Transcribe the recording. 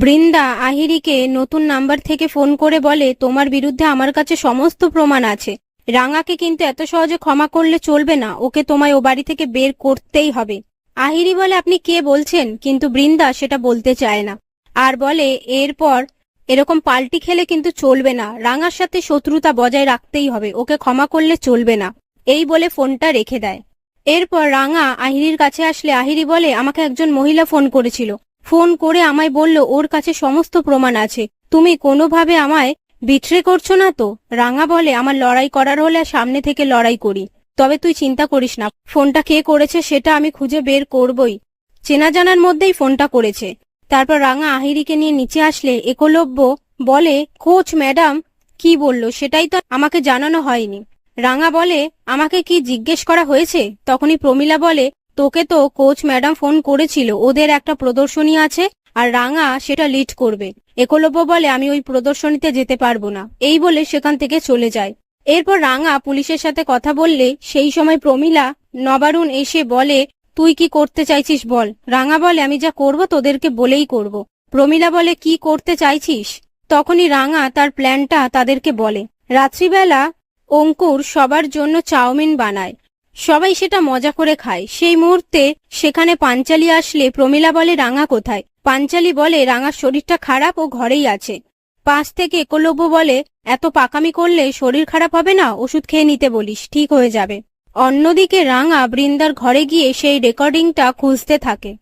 বৃন্দা আহিরিকে নতুন নাম্বার থেকে ফোন করে বলে, তোমার বিরুদ্ধে আমার কাছে সমস্ত প্রমাণ আছে। রাঙাকে কিন্তু এত সহজে ক্ষমা করলে চলবে না। ওকে তোমায় ও বাড়ি থেকে বের করতেই হবে। আহিরি বলে, আপনি কে বলছেন? কিন্তু বৃন্দা সেটা বলতে চায় না। আর বলে, এরপর এরকম পাল্টি খেলে কিন্তু চলবে না। রাঙার সাথে শত্রুতা বজায় রাখতেই হবে। ওকে ক্ষমা করলে চলবে না। এই বলে ফোনটা রেখে দেয়। এরপর রাঙা আহিরির কাছে আসলে, আহিরি বলে, আমাকে একজন মহিলা ফোন করেছিল। ফোন করে আমায় বলল, ওর কাছে সমস্ত প্রমাণ আছে। তুমি কোনোভাবে আমায় বিট্রে করছ না তো? রাঙা বলে, আমার লড়াই করার হলে সামনে থেকে লড়াই করি। তবে তুই চিন্তা করিস না, ফোনটা কে করেছে সেটা আমি খুঁজে বের করবই। চেনা জানার মধ্যেই ফোনটা করেছে। তারপর রাঙা আহিরিকে নিয়ে নিচে আসলে, একলব্য বলে, কোচ, ম্যাডাম, কি বলল? সেটাই তো আমাকে জানানো হয়নি। রাঙা বলে, আমাকে কি জিজ্ঞেস করা হয়েছে? তখনই প্রমিলা বলে তোকে তো কোচ ম্যাডাম ফোন করেছিল, ওদের একটা প্রদর্শনী আছে, আর রাঙা সেটা লিড করবে। একলব্য বলে, আমি ওই প্রদর্শনীতে যেতে পারব না। এই বলে সেখান থেকে চলে যায়। এরপর রাঙা পুলিশের সাথে কথা বললে, সেই সময় প্রমিলা, নবারুণ এসে বলে, তুই কি করতে চাইছিস বল? রাঙা বলে, আমি যা করব তোদেরকে বলেই করব। প্রমিলা বলে, কি করতে চাইছিস? তখনই রাঙা তার প্ল্যানটা তাদেরকে বলে। রাত্রিবেলা অঙ্কুর সবার জন্য চাউমিন বানায়। সবাই সেটা মজা করে খায়। সেই মুহূর্তে সেখানে পাঞ্চালি আসলে প্রমীলা বলে, রাঙা কোথায়? পাঞ্চালি বলে, রাঙার শরীরটা খারাপ, ও ঘরেই আছে। পাশ থেকে একলব্য বলে, এত পাকামি করলে শরীর খারাপ হবে না? ওষুধ খেয়ে নিতে বলিস, ঠিক হয়ে যাবে। অন্যদিকে রাঙা বৃন্দার ঘরে গিয়ে সেই রেকর্ডিংটা খুঁজতে থাকে।